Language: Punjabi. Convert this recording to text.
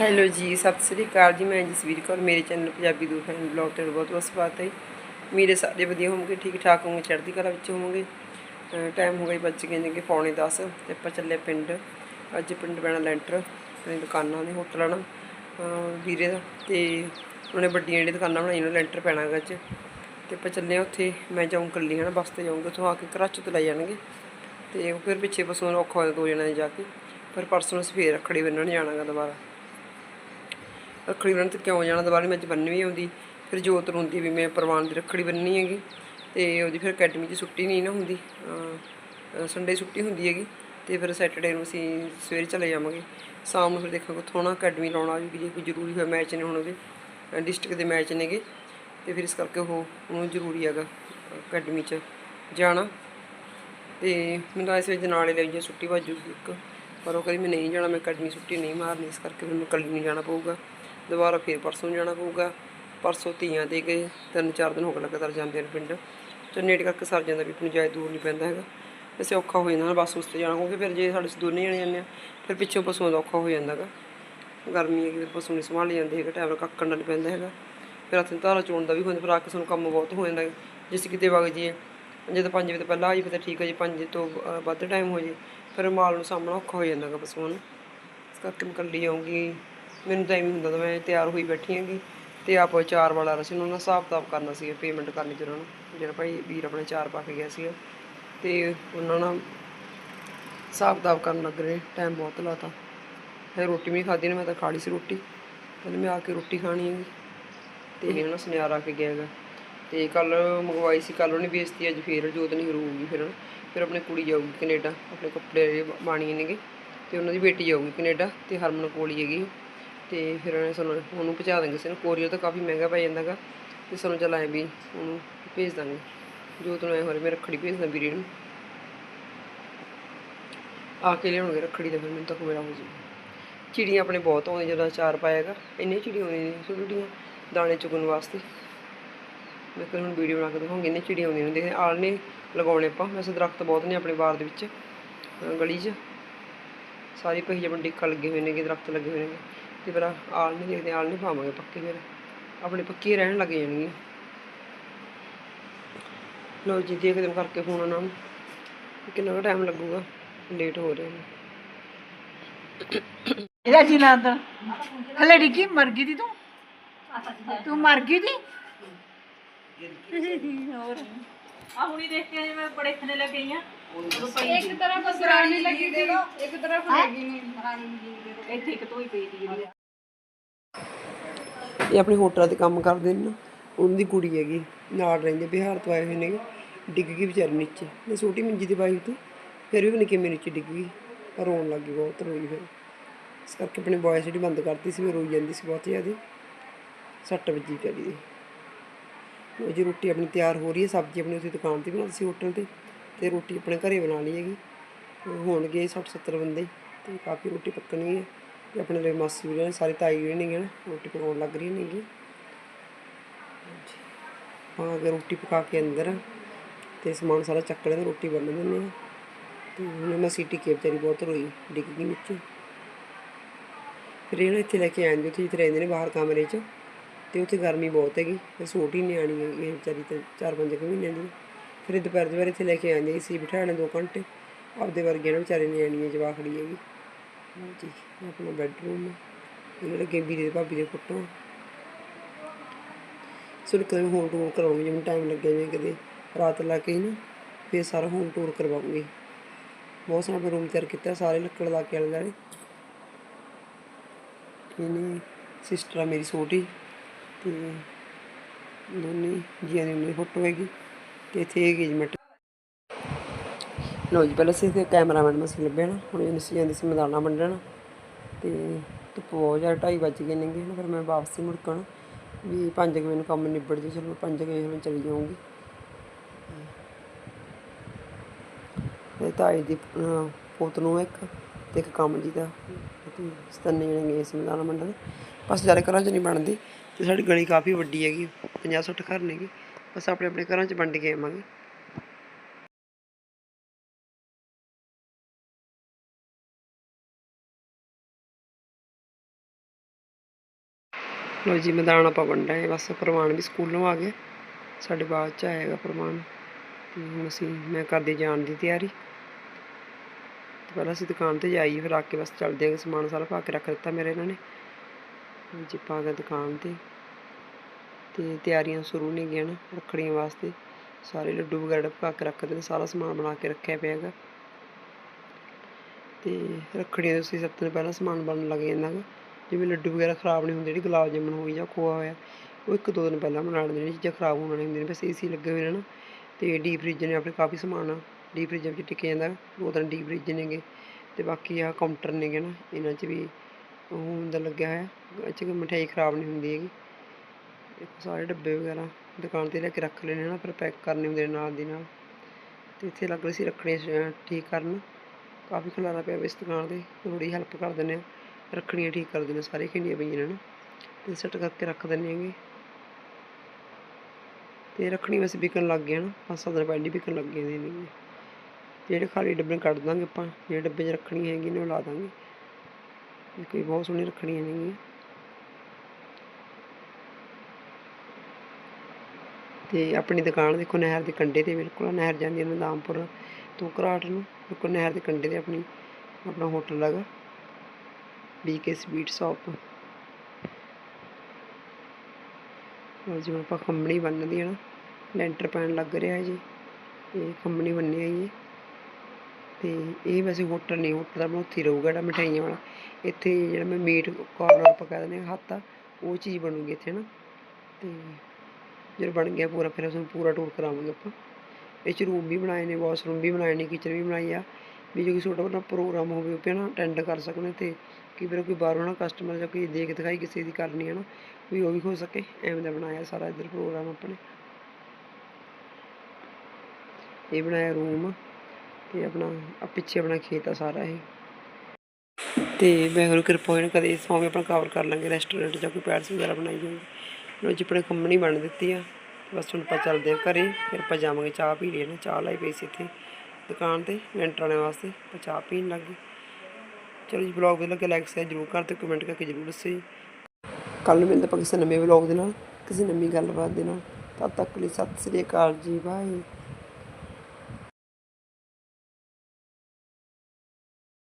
ਹੈਲੋ ਜੀ ਸਤਿ ਸ੍ਰੀ ਅਕਾਲ ਜੀ। ਮੈਂ ਜਸਵੀਰ ਕੌਰ ਮੇਰੇ ਚੈਨਲ ਪੰਜਾਬੀ ਦੂ ਫੈਨ ਬਲੌਗ ਤੇ ਬਹੁਤ ਬਹੁਤ ਸਵਾਗਤ ਹੈ ਜੀ। ਮੇਰੇ ਸਾਰੇ ਵਧੀਆ ਹੋਣਗੇ ਠੀਕ ਠਾਕ ਹੋਣਗੇ ਚੜ੍ਹਦੀ ਕਲਾ ਵਿੱਚ ਹੋਣਗੇ ਟਾਈਮ ਹੋ ਗਿਆ ਜੀ, ਵੱਜ ਗਏ ਨੇ ਕਿ ਪੌਣੇ 10 ਤੇ ਆਪਾਂ ਚੱਲੇ ਪਿੰਡ। ਅੱਜ ਪਿੰਡ ਪੈਣਾ ਲੈਂਟਰ ਆਪਣੀ ਦੁਕਾਨਾਂ ਨੇ ਹੋਟਲਾਂ ਨਾਲ ਵੀਰੇ ਦਾ ਤੇ ਉਹਨੇ ਵੱਡੀਆਂ ਜਿਹੜੀਆਂ ਦੁਕਾਨਾਂ ਬਣਾਈਆਂ ਨੇ ਲੈਂਟਰ ਪੈਣਾ ਗਾ ਅੱਜ। ਤੇ ਆਪਾਂ ਚੱਲੇ ਹਾਂ ਉੱਥੇ ਮੈਂ ਜਾਊਂ ਕੱਲੀ ਹਾਂ ਨਾ ਬੱਸ ਤੇ ਜਾਊਂਗਾ ਉੱਥੋਂ ਆ ਕੇ ਘਰਾਂ ਚ ਲੈ ਜਾਣਗੇ। ਤੇ ਉਹ ਫਿਰ ਪਿੱਛੇ ਪਸ਼ੂਆਂ ਨੂੰ ਔਖਾ ਹੋ ਦੋ ਜਣਾਂ ਨੇ ਜਾ ਕੇ। ਪਰ ਪਰਸੋਂ ਨੂੰ ਅਸੀਂ ਫੇਰ ਰੱਖੜੀ ਬੰਨਣ ਜਾਣਾਗਾ ਦੁਬਾਰਾ। ਰੱਖੜੀ ਬੰਨ੍ਹਣ ਤੇ ਕਿਉਂ ਜਾਣਾ? ਦੀਵਾਲੀ ਮੈਂ ਅੱਜ ਬੰਨ੍ਹ ਵੀ ਆਉਂਦੀ। ਫਿਰ ਜੋਤ ਰੋਂਦੀ ਵੀ ਮੈਂ ਪ੍ਰਵਾਨ ਦੀ ਰੱਖੜੀ ਬੰਨ੍ਹਣੀ ਹੈਗੀ। ਤੇ ਉਹਦੀ ਫਿਰ ਅਕੈਡਮੀ 'ਚ ਛੁੱਟੀ ਨਹੀਂ ਨਾ ਹੁੰਦੀ। ਸੰਡੇ ਛੁੱਟੀ ਹੁੰਦੀ ਹੈਗੀ। ਤੇ ਫਿਰ ਸੈਟਰਡੇ ਨੂੰ ਅਸੀਂ ਸਵੇਰੇ ਚਲੇ ਜਾਵਾਂਗੇ। ਸ਼ਾਮ ਨੂੰ ਫਿਰ ਦੇਖਾਂਗੇ ਉੱਥੋਂ ਅਕੈਡਮੀ ਲਾਉਣਾ ਵੀ ਜੇ ਕੋਈ ਜ਼ਰੂਰੀ ਹੋਇਆ ਮੈਚ ਨੇ ਹੁਣ ਉਹਦੇ ਡਿਸਟ੍ਰਿਕਟ ਦੇ ਮੈਚ ਨੇਗੇ। ਤੇ ਫਿਰ ਇਸ ਕਰਕੇ ਉਹ, ਉਹਨੂੰ ਜ਼ਰੂਰੀ ਹੈਗਾ ਅਕੈਡਮੀ 'ਚ ਜਾਣਾ। ਤੇ ਮੈਨੂੰ ਇਸ ਵਿੱਚ ਨਾਲੇ ਲਈ ਜੇ ਛੁੱਟੀ ਵਾਜੂਗੀ ਇੱਕ। ਪਰ ਉਹ ਕਹਿੰਦੀ ਮੈਂ ਨਹੀਂ ਜਾਣਾ, ਮੈਂ ਅਕੈਡਮੀ ਛੁੱਟੀ ਨਹੀਂ ਮਾਰਨੀ। ਇਸ ਕਰਕੇ ਫਿਰ ਮੈਨੂੰ ਕੱਲੀ ਨਹੀਂ ਜਾਣਾ ਪਊਗਾ। ਦੁਬਾਰਾ ਫਿਰ ਪਰਸੋਂ ਜਾਣਾ ਪਊਗਾ। ਪਰਸੋਂ ਧੀਆਂ ਦੇ ਗਏ, ਤਿੰਨ ਚਾਰ ਦਿਨ ਹੋ ਗਏ ਲਗਾਤਾਰ ਜਾਂਦੇ ਨੇ ਪਿੰਡ। ਚੰਨੇਟ ਕਰਕੇ ਸਰ ਜਾਂਦਾ ਵੀ ਆਪਣੀ ਜਾਇ ਦੂਰ ਨਹੀਂ ਪੈਂਦਾ ਹੈਗਾ। ਵੈਸੇ ਔਖਾ ਹੋ ਜਾਂਦਾ ਬੱਸ ਉਸ ਤੇ ਜਾਣਾ, ਕਿਉਂਕਿ ਫਿਰ ਜੇ ਸਾਡੇ ਅਸੀਂ ਦੋਨੇ ਜਣੇ ਜਾਂਦੇ ਹਾਂ, ਫਿਰ ਪਿੱਛੋਂ ਪਸ਼ੂਆਂ ਦਾ ਔਖਾ ਹੋ ਜਾਂਦਾ ਹੈਗਾ। ਗਰਮੀ ਹੈਗੀ ਫਿਰ ਪਸ਼ੂ ਨਹੀਂ ਸੰਭਾਲੇ ਜਾਂਦੇ ਹੈਗਾ ਟਾਈਮ ਨਾਲ ਕੱਕਣ ਨਾਲ ਨਹੀਂ ਪੈਂਦਾ ਹੈਗਾ। ਫਿਰ ਹੱਥ ਧਾਰਾ ਚੋਣ ਦਾ ਵੀ ਹੋ ਜਾਂਦਾ, ਫਿਰ ਆ ਕੇ ਸਾਨੂੰ ਕੰਮ ਬਹੁਤ ਹੋ ਜਾਂਦਾ ਜੇ ਅਸੀਂ ਕਿਤੇ ਵਗ ਜਾਈਏ ਜਦੋਂ 5 ਵਜੇ ਤੋਂ ਪਹਿਲਾਂ ਆ ਜੀ ਫਿਰ ਤਾਂ ਠੀਕ ਹੈ ਜੀ 5 ਤੋਂ ਵੱਧ ਟਾਈਮ ਹੋ ਜੇ ਫਿਰ ਮਾਲ ਨੂੰ ਸਾਹਮਣਾ ਔਖਾ ਹੋ ਜਾਂਦਾ ਹੈਗਾ ਪਸ਼ੂਆਂ ਨੂੰ। ਇਸ ਕਰਕੇ ਮੈਂ ਇਕੱਲੀ ਆਉਂਗੀ ਮੈਨੂੰ ਤਾਂ ਐਵੇਂ ਹੁੰਦਾ ਤਾਂ ਮੈਂ ਤਿਆਰ ਹੋਈ ਬੈਠੀ ਹਾਂਗੀ ਤੇ ਆਪ ਚਾਰ ਵਾਲਾ ਰਸਨ ਉਹਨਾਂ ਨਾਲ ਹਿਸਾਬ ਕਿਤਾਬ ਕਰਨਾ ਸੀ ਪੇਮੈਂਟ ਕਰਨੀ ਸੀ ਉਹਨਾਂ ਨੂੰ, ਜਿਹੜਾ ਭਾਈ ਵੀਰ ਆਪਣੇ ਚਾਰ ਪਾ ਕੇ ਗਿਆ ਸੀਗਾ। ਤੇ ਉਹਨਾਂ ਨਾਲ ਹਿਸਾਬ ਕਿਤਾਬ ਕਰਨ ਲੱਗ ਰਹੇ ਟਾਈਮ ਬਹੁਤ ਲਾਤਾ। ਫਿਰ ਰੋਟੀ ਵੀ ਨਹੀਂ ਖਾਧੀ ਨਾ, ਮੈਂ ਤਾਂ ਖਾ ਲਈ ਸੀ ਰੋਟੀ। ਕਹਿੰਦੇ ਮੈਂ ਆ ਕੇ ਰੋਟੀ ਖਾਣੀ ਹੈਗੀ। ਤੇ ਉਹਨਾਂ ਨਾ ਸੁਨਿਆਰ ਆ ਕੇ ਗਿਆ ਹੈਗਾ। ਤੇ ਕੱਲ ਮੰਗਵਾਈ ਸੀ ਕੱਲ ਉਹਨੇ ਵੇਚਤੀ, ਅੱਜ ਫੇਰ ਜੋਤ ਨਹੀਂ ਰੂਗੀ ਫਿਰ। ਫਿਰ ਆਪਣੇ ਕੁੜੀ ਜਾਊਗੀ ਕੈਨੇਡਾ, ਆਪਣੇ ਕੱਪੜੇ ਬਾਣੀ ਨੇਗੇ। ਤੇ ਉਹਨਾਂ ਦੀ ਬੇਟੀ ਜਾਊਗੀ ਕੈਨੇਡਾ, ਤੇ ਹਰਮਨ ਕੋਲ ਹੀ ਹੈਗੀ ਤੇ ਫਿਰ ਉਹਨੇ ਸਾਨੂੰ ਉਹਨੂੰ ਪਹੁੰਚਾ ਦਾਂਗੇ ਸਾਨੂੰ ਕੋਰੀਅਰ ਤਾਂ ਕਾਫੀ ਮਹਿੰਗਾ ਪੈ ਜਾਂਦਾਗਾ ਤੇ ਸਾਨੂੰ ਚੱਲ ਆਏ ਵੀ ਉਹਨੂੰ ਭੇਜ ਦਾਂਗੇ। ਜੋ ਨੂੰ ਐ ਹੋ ਮੈਂ ਰੱਖੜੀ ਭੇਜਦਾ ਵੀਰੇ ਨੂੰ। ਆ ਕੇ ਲਿਆਉਣਗੇ ਰੱਖੜੀ ਦਾ ਫਿਰ ਮੈਨੂੰ ਤਾਂ ਮੇਰਾ ਹੋ ਜੀ ਚਿੜੀਆਂ ਆਪਣੇ ਬਹੁਤ ਆਉਂਦੀਆਂ ਜਦੋਂ ਅਚਾਰ ਪਾਏਗਾ ਇੰਨੀਆਂ ਚਿੜੀਆਂ ਆਉਂਦੀਆਂ ਨੇ ਛੋਟੀਆਂ ਦਾਣੇ ਚੁਗਣ ਵਾਸਤੇ। ਮੈਂ ਫਿਰ ਹੁਣ ਵੀਡੀਓ ਬਣਾ ਕੇ ਦਿਖਾਉਂਗੀ ਇੰਨੇ ਚਿੜੀਆਂ ਆਉਂਦੀਆਂ ਨੇ। ਦੇਖਦੇ ਆਲ ਨੇ ਲਗਾਉਣੇ ਆਪਾਂ। ਵੈਸੇ ਦਰਖਤ ਬਹੁਤ ਨੇ ਆਪਣੇ ਬਾਰ ਦੇ ਵਿੱਚ ਗਲੀ 'ਚ। ਸਾਰੀ ਪਹੀਏ ਬੰਡੀ ਡਿੱਕਾ ਲੱਗੇ ਹੋਏ ਨੇਗੇ, ਦਰਖਤ ਲੱਗੇ ਹੋਏ ਨੇ ਤੇ ਫਿਰ ਆਲ ਨਹੀਂ ਦੇਖਦੇ ਆਲ ਨਹੀਂ ਪਾਵਾਂਗੇ ਪੱਕੇ ਫਿਰ। ਆਪਣੇ ਪੱਕੇ ਰਹਿਣ ਲੱਗ ਜਾਣਗੀਆਂ ਲੋ ਜੀ ਦੇਖਦੇ ਹਾਂ ਕਰਕੇ ਫੋਨ ਉਹਨਾਂ ਨੂੰ ਕਿੰਨਾ ਕੁ ਟਾਈਮ ਲੱਗੂਗਾ ਲੇਟ ਹੋ ਰਹੇ ਨੇ। ਇਹਦਾ ਜੀ ਲਾਂਦਾ ਹਲੇ ਡਿੱਗੀ? ਮਰ ਗਈ ਦੀ ਤੂੰ? ਤੂੰ ਮਰ ਗਈ ਦੀ? ਹੋਰ ਆ ਹੁਣੀ ਦੇਖ ਕੇ ਮੈਂ ਬੜੇ ਖਨੇ ਲੱਗ ਗਈ ਆ। ਇੱਕ ਤਰਫ ਪੁਰਾਣੀ ਲੱਗੀ ਦੇ। ਦੋ ਇੱਕ ਤਰਫ ਲੱਗੀ ਨਹੀਂ। ਪੁਰਾਣੀ ਲੱਗੀ ਇੱਥੇ ਇੱਕ ਤੋਂ ਪਈ ਦੀ ਜਿਹੜੀ ਇਹ ਆਪਣੇ ਹੋਟਲਾਂ ਤੇ ਕੰਮ ਕਰਦੇ ਨੇ ਨਾ ਉਹਨਾਂ ਦੀ ਕੁੜੀ ਹੈਗੀ, ਨਾਲ ਰਹਿੰਦੇ, ਬਿਹਾਰ ਤੋਂ ਆਏ ਹੋਏ ਨੇ। ਡਿੱਗ ਗਈ ਵਿਚਾਰੀ ਨੀਚੇ, ਮੈਂ ਛੋਟੀ ਮੰਜੀ ਦੀ ਬਾਈ ਤੀ ਫਿਰ ਵੀ ਨਿੱਕੇ ਮੇਰੇ ਨੀਚੇ ਡਿੱਗ ਗਈ ਰੋਣ ਲੱਗ ਗਈ ਬਹੁਤ, ਰੋਈ ਫਿਰ ਇਸ ਕਰਕੇ ਆਪਣੀ ਵੌਇਸ ਜਿਹੜੀ ਬੰਦ ਕਰਤੀ ਸੀ ਉਹ ਰੋਈ ਜਾਂਦੀ ਸੀ ਬਹੁਤ ਜ਼ਿਆਦਾ। ਸੱਟ ਵੱਜੀ ਵਿਚਾਰੀ ਦੀ। ਉਹ ਜੀ ਰੋਟੀ ਆਪਣੀ ਤਿਆਰ ਹੋ ਰਹੀ ਹੈ, ਸਬਜ਼ੀ ਆਪਣੀ ਉਸੇ ਦੁਕਾਨ ਤੇ ਬਣਾਉਂਦੀ ਸੀ ਹੋਟਲ ਤੇ ਤੇ ਰੋਟੀ ਆਪਣੇ ਘਰੇ ਬਣਾ ਲਈ ਹੈਗੀ। ਹੋਣਗੇ 60 70 ਬੰਦੇ, ਤੇ ਕਾਫੀ ਰੋਟੀ ਪੱਕਣੀ ਹੈ। ਤੇ ਆਪਣੇ ਲਈ ਮਾਸੀ ਵੀ ਨੇ ਸਾਰੇ ਤਾਈ ਵੀ ਨੇ ਰੋਟੀ ਪਕਾਉਣ ਲੱਗ ਰਹੀ ਨੇਗੀ ਹਾਂ ਅਗਰ ਰੋਟੀ ਪਕਾ ਕੇ ਅੰਦਰ ਤੇ ਸਮਾਨ ਸਾਰਾ ਚੱਕ ਲੈਂਦੇ ਰੋਟੀ ਬਣ ਦਿੰਦੇ ਆ ਤੇ ਹੁਣ ਮੈਂ ਸੀਟੀ ਕੇ ਵਿਚਾਰੀ ਬਹੁਤ ਰੋਈ ਡਿੱਗ ਗਈ ਨੀਚੇ। ਫਿਰ ਇਹਨਾਂ ਇੱਥੇ ਲੈ ਕੇ ਆਂਦੇ ਉੱਥੇ ਜਿੱਥੇ ਰਹਿੰਦੇ ਨੇ ਬਾਹਰ ਕਮਰੇ 'ਚ ਤੇ ਉੱਥੇ ਗਰਮੀ ਬਹੁਤ ਹੈਗੀ ਤੇ ਛੋਟੀ ਨਿਆਣੀ ਹੈਗੀ ਇਹ ਵਿਚਾਰੀ ਤੇ 4-5 ਕੁ ਮਹੀਨਿਆਂ ਦੀ। ਫਿਰ ਇਹ ਦੁਪਹਿਰ ਦੁਪਹਿਰ ਇੱਥੇ ਲੈ ਕੇ ਆਂਦੇ ਸੀ ਬਿਠਾਣੇ 2 ਘੰਟੇ। ਆਪਦੇ ਵਰਗੇ ਨੇ ਵਿਚਾਰੇ ਨਿਆਣੀ ਜਵਾਖੜੀ ਹੈਗੀ ਜੀ ਆਪਣਾ ਬੈਡਰੂਮ ਇਹਨਾਂ ਲੱਗੇ ਵੀਰੇ ਦੇ ਭਾਬੀ ਦੇ ਫੋਟੋ। ਸੁਣ ਕੇ ਹੋਮ ਟੂਰ ਕਰਾਉਂਗੀ, ਜਿਵੇਂ ਟਾਈਮ ਲੱਗਿਆ ਜਿਵੇਂ ਕਦੇ ਰਾਤ ਲਾ ਕੇ ਨਾ, ਫਿਰ ਸਾਰਾ ਹੋਮ ਟੂਰ ਕਰਵਾਉਂਗੀ। ਬਹੁਤ ਸੋਹਣਾ ਰੂਮ ਤਿਆਰ ਕੀਤਾ, ਸਾਰੇ ਲੱਕੜ ਲਾ ਕੇ ਆਲੇ ਦੁਆਲੇ। ਇਹਨੇ ਸਿਸਟਰ ਆ ਮੇਰੀ ਛੋਟੀ, ਤੇ ਦੋਨੇ ਜੀਆਂ ਦੀ ਮੇਰੀ ਫੋਟੋ ਹੈਗੀ, ਤੇ ਇੱਥੇ engagement ਲੋ ਜੀ, ਪਹਿਲਾਂ ਸੀ ਤੇ ਕੈਮਰਾਮੈਨ ਮਸੀਂ ਲੱਭਿਆ ਨਾ, ਹੁਣ ਇਹ ਸੀ ਜਾਂਦੀ ਸੀ ਮੈਦਾਨਾ ਵੰਡਣ। ਤੇ ਧੁੱਪ ਬਹੁਤ ਜ਼ਿਆਦਾ, ਢਾਈ ਵੱਜ ਗਏ ਨੇਗੇ ਫਿਰ ਮੈਂ ਵਾਪਸੀ ਮੁੜਕਣ ਵੀ ਪੰਜ ਕੁ ਮੈਨੂੰ ਕੰਮ ਨਿਬੜ ਜੇ, ਚਲੋ ਪੰਜ ਵਜੇ ਮੈਂ ਚਲੀ ਜਾਊਂਗੀ। ਤੇ ਤਾਈ ਦੀ ਪੁੱਤ ਨੂੰ ਇੱਕ, ਤੇ ਇੱਕ ਕੰਮ ਜੀ ਦਾ। ਤੇ ਸਤੰਨੇ ਜਣੇ ਗਏ ਸੀ ਮੈਦਾਨਾ ਵੰਡਣ। ਬਸ ਸਾਰੇ ਘਰਾਂ 'ਚ ਨਹੀਂ ਬਣਦੀ। ਤੇ ਸਾਡੀ ਗਲੀ ਕਾਫੀ ਵੱਡੀ ਹੈਗੀ 50 60 ਘਰ ਨੇਗੇ ਬਸ ਆਪਣੇ ਆਪਣੇ ਘਰਾਂ 'ਚ ਵੰਡ ਕੇ ਆਵਾਂਗੇ। ਲੋ ਜੀ, ਮੈਦਾਨ ਆਪਾਂ ਵੰਡਾ ਹੈ ਬਸ ਪ੍ਰਮਾਣ ਵੀ ਸਕੂਲੋਂ ਆ ਗਿਆ ਸਾਡੇ ਬਾਅਦ ਚ ਆਏਗਾ ਪ੍ਰਮਾਣ ਤੇ ਹੁਣ ਅਸੀਂ, ਮੈਂ ਕਰਦੀ ਜਾਣ ਦੀ ਤਿਆਰੀ। ਤੇ ਪਹਿਲਾਂ ਅਸੀਂ ਦੁਕਾਨ ਤੇ ਜਾਈਏ, ਫਿਰ ਆ ਕੇ ਬਸ ਚੱਲਦੇ ਆਂ ਸਮਾਨ ਸਾਰਾ ਪਾ ਕੇ ਰੱਖ ਦਿੱਤਾ ਮੇਰੇ ਇਹਨਾਂ ਨੇ। ਜੀ ਪਾ ਗਿਆ ਦੁਕਾਨ ਤੇ। ਤੇ ਤਿਆਰੀਆਂ ਸ਼ੁਰੂ ਨੇ ਗਈਆਂ ਨਾ, ਰੱਖੜੀਆਂ ਵਾਸਤੇ। ਸਾਰੇ ਲੱਡੂ ਵਗੈਰਾ ਪਕਾ ਕੇ ਰੱਖਦੇ ਨੇ, ਸਾਰਾ ਸਮਾਨ ਬਣਾ ਕੇ ਰੱਖਿਆ ਪਿਆ ਹੈਗਾ। ਤੇ ਰੱਖੜੀਆਂ ਦੇ ਅਸੀਂ ਸਭ ਤੋਂ ਪਹਿਲਾਂ ਸਮਾਨ ਬਣਨ ਲੱਗ ਜਾਂਦਾ ਗਾ ਜਿਵੇਂ ਲੱਡੂ ਵਗੈਰਾ ਖਰਾਬ ਨਹੀਂ ਹੁੰਦੇ, ਜਿਹੜੀ ਗੁਲਾਬ ਜਾਮਣ ਹੋਈ ਜਾਂ ਖੋਆ ਹੋਇਆ, ਉਹ ਇੱਕ ਦੋ ਦਿਨ ਪਹਿਲਾਂ ਬਣਾ ਲੈਂਦੇ ਨੇ, ਚੀਜ਼ਾਂ ਖਰਾਬ ਹੋਣ ਵਾਲੀਆਂ ਹੁੰਦੀਆਂ ਨੇ, ਬਸ ਏਸੀ ਲੱਗੇ ਹੋਏ ਨੇ ਨਾ, ਤੇ ਡੀਪ ਫ੍ਰਿਜ ਨੇ ਆਪਣੇ ਕਾਫੀ ਸਮਾਨ ਆ ਡੀਪ ਫ੍ਰਿਜ ਵਿੱਚ ਟਿਕ ਜਾਂਦਾ, ਦੋ ਤਿੰਨ ਡੀਪ ਫ੍ਰਿਜ ਨੇਗੇ, ਤੇ ਬਾਕੀ ਆ ਕਾਊਂਟਰ ਨੇਗੇ ਨਾ, ਇਹਨਾਂ 'ਚ ਵੀ ਉਹ ਹੁੰਦਾ ਲੱਗਿਆ ਹੋਇਆ, ਇਹ 'ਚ ਕੋਈ ਮਠਿਆਈ ਖਰਾਬ ਨਹੀਂ ਹੁੰਦੀ ਹੈਗੀ ਸਾਰੇ ਡੱਬੇ ਵਗੈਰਾ ਦੁਕਾਨ ਤੇ ਲੈ ਕੇ ਰੱਖ ਲੈਣੇ ਨਾ ਫਿਰ ਪੈਕ ਕਰਨੇ ਹੁੰਦੇ ਨੇ ਨਾਲ ਦੀ ਨਾਲ, ਤੇ ਇੱਥੇ ਲੱਗ ਰਹੀ ਸੀ ਰੱਖੜੀਆਂ ਠੀਕ ਕਰਨ, ਕਾਫੀ ਖਲਾਰਾ ਪਿਆ ਇਸ ਦੁਕਾਨ ਤੇ ਥੋੜੀ ਹੈਲਪ ਕਰ ਦਿੰਦੇ ਆ। ਰੱਖਣੀਆਂ ਠੀਕ ਕਰ ਦਿੰਦੇ ਸਾਰੇ ਖਿੰਡੀਆਂ ਪਈਆਂ ਨੇ ਨਾ। ਤੇ ਸੈੱਟ ਕਰਕੇ ਰੱਖ ਦਿੰਦੇ ਹੈਗੇ। ਤੇ ਰੱਖਣੀ ਵੈਸੇ ਵਿਕਣ ਲੱਗ ਗਿਆ ਨਾ, ਪੰਜ ਸੱਤ ਦਿਨ ਪਹਿਲਾਂ ਹੀ ਵਿਕਣ ਲੱਗ ਗਏ ਨੇ ਜਿਹੜੇ ਖਾਲੀ ਡੱਬੇ ਕੱਢ ਦਾਂਗੇ ਆਪਾਂ, ਜਿਹੜੇ ਡੱਬੇ 'ਚ ਰੱਖਣੀਆਂ ਹੈਗੀਆਂ ਨੇ ਉਹ ਲਾ ਦਾਂਗੇ। ਇਹ ਕੋਈ ਬਹੁਤ ਸੋਹਣੀ ਰੱਖਣੀਆਂ ਨੇਗੀਆਂ ਤੇ ਆਪਣੀ ਦੁਕਾਨ ਦੇਖੋ ਨਹਿਰ ਦੇ ਕੰਢੇ ਤੇ, ਬਿਲਕੁਲ ਨਹਿਰ ਜਾਂਦੀ ਹੈ ਨਦਾਮਪੁਰ ਤੋਂ ਘਰਾਟ ਨੂੰ। ਬਿਲਕੁਲ ਨਹਿਰ ਦੇ ਕੰਢੇ ਤੇ ਆਪਣੀ, ਆਪਣਾ ਹੋਟਲ ਹੈਗਾ। ਕੇ ਸਵੀਟ ਸ਼ਾਪ ਹੋਰ ਜਿਵੇਂ ਆਪਾਂ ਖੰਮਣੀ ਬੰਨ੍ਹਦੀ ਹੈ ਨਾ, ਲੈਂਟਰ ਪੈਣ ਲੱਗ ਰਿਹਾ ਹੈ ਜੀ ਇਹ ਖੰਮਣੀ ਬੰਨ੍ਹੀ ਆਈ ਹੈ। ਤੇ ਇਹ ਵੈਸੇ ਹੋਟਲ ਨਹੀਂ, ਹੋਟਲ ਦਾ ਆਪਣਾ ਉੱਥੇ ਹੀ ਰਹੂਗਾ ਜਿਹੜਾ ਮਠਿਆਈਆਂ ਵਾਲਾ। ਇੱਥੇ ਜਿਹੜਾ ਮੈਂ ਮੀਟ ਕਾਰਨਰ ਆਪਾਂ ਕਹਿ ਦਿੰਦੇ ਹਾਂ, ਹੱਥ ਆ, ਉਹ ਚੀਜ਼ ਬਣੂਗੀ ਇੱਥੇ ਨਾ। ਤੇ ਜਦੋਂ ਬਣ ਗਿਆ ਪੂਰਾ, ਫਿਰ ਉਸਨੂੰ ਪੂਰਾ ਟੂਰ ਕਰਾਵਾਂਗੇ ਆਪਾਂ। ਇਹ 'ਚ ਰੂਮ ਵੀ ਬਣਾਏ ਨੇ ਵਾਸ਼ਰੂਮ ਵੀ ਬਣਾਏ ਨੇ ਕਿਚਨ ਵੀ ਬਣਾਈ ਆ। ਵੀ ਜੋ ਕੋਈ ਛੋਟਾ ਮੋਟਾ ਪ੍ਰੋਗਰਾਮ ਹੋਵੇ, ਉਹ 'ਤੇ ਨਾ ਅਟੈਂਡ ਕਰ ਸਕਣ ਤੇ ਕਿ ਵਾਰ ਕੋਈ ਬਾਹਰੋਂ ਨਾ ਕਸਟਮਰ ਜਾਂ ਕੋਈ ਦੇਖ ਦਿਖਾਈ ਕਿਸੇ ਦੀ ਕਰਨੀ ਹੈ ਨਾ, ਵੀ ਉਹ ਵੀ ਹੋ ਸਕੇ, ਐਵੇਂ ਦਾ ਬਣਾਇਆ ਸਾਰਾ ਇੱਧਰ ਪ੍ਰੋਗਰਾਮ ਆਪਣੇ। ਇਹ ਬਣਾਇਆ ਰੂਮ ਤੇ ਆਪਣਾ, ਆ ਪਿੱਛੇ ਆਪਣਾ ਖੇਤ ਆ ਸਾਰਾ ਇਹ। ਤੇ ਵਾਹਿਗੁਰੂ ਕਿਰਪਾ ਹੋਈ ਕਦੇ ਇਸ ਵੀ ਆਪਣਾ ਕਵਰ ਕਰ ਲਾਂਗੇ ਰੈਸਟੋਰੈਂਟ ਜਾਂ ਕੋਈ ਪੈਡਸ ਵਗੈਰਾ ਬਣਾਈ ਜਾਊਗੀ ਲੋ ਜੀ, ਆਪਣੇ ਕੰਪਨੀ ਬਣ ਦਿੱਤੀ ਆ। ਬਸ ਹੁਣ ਆਪਾਂ ਚੱਲਦੇ ਆ ਘਰੇ, ਫਿਰ ਆਪਾਂ ਜਾਵਾਂਗੇ ਚਾਹ ਪੀ ਲਈ ਨਾ, ਚਾਹ ਲਾਈ ਪਈ ਸੀ ਇੱਥੇ ਦੁਕਾਨ ਤੇ ਲੈਂਟਰ ਵਾਲਿਆਂ ਵਾਸਤੇ, ਆਪਾਂ ਚਾਹ ਪੀਣ ਲੱਗ ਗਏ। ਚਲੋ ਜੀ ਵਲੌਗ ਵਧੀਆ ਲੱਗਿਆ ਲਾਈਕ ਸ਼ੇਅਰ ਜ਼ਰੂਰ ਕਰ ਦਿਓ ਕਮੈਂਟ ਕਰਕੇ ਜ਼ਰੂਰ ਦੱਸੋ ਜੀ। ਕੱਲ੍ਹ ਨੂੰ ਮਿਲਦੇ ਆਪਾਂ ਕਿਸੇ ਨਵੇਂ ਵਲੌਗ ਦੇ ਨਾਲ, ਕਿਸੇ ਨਵੀਂ ਗੱਲਬਾਤ ਦੇ ਨਾਲ। ਤਦ ਤੱਕ ਲਈ ਸਤਿ ਸ੍ਰੀ ਅਕਾਲ ਜੀ ਬਾਏ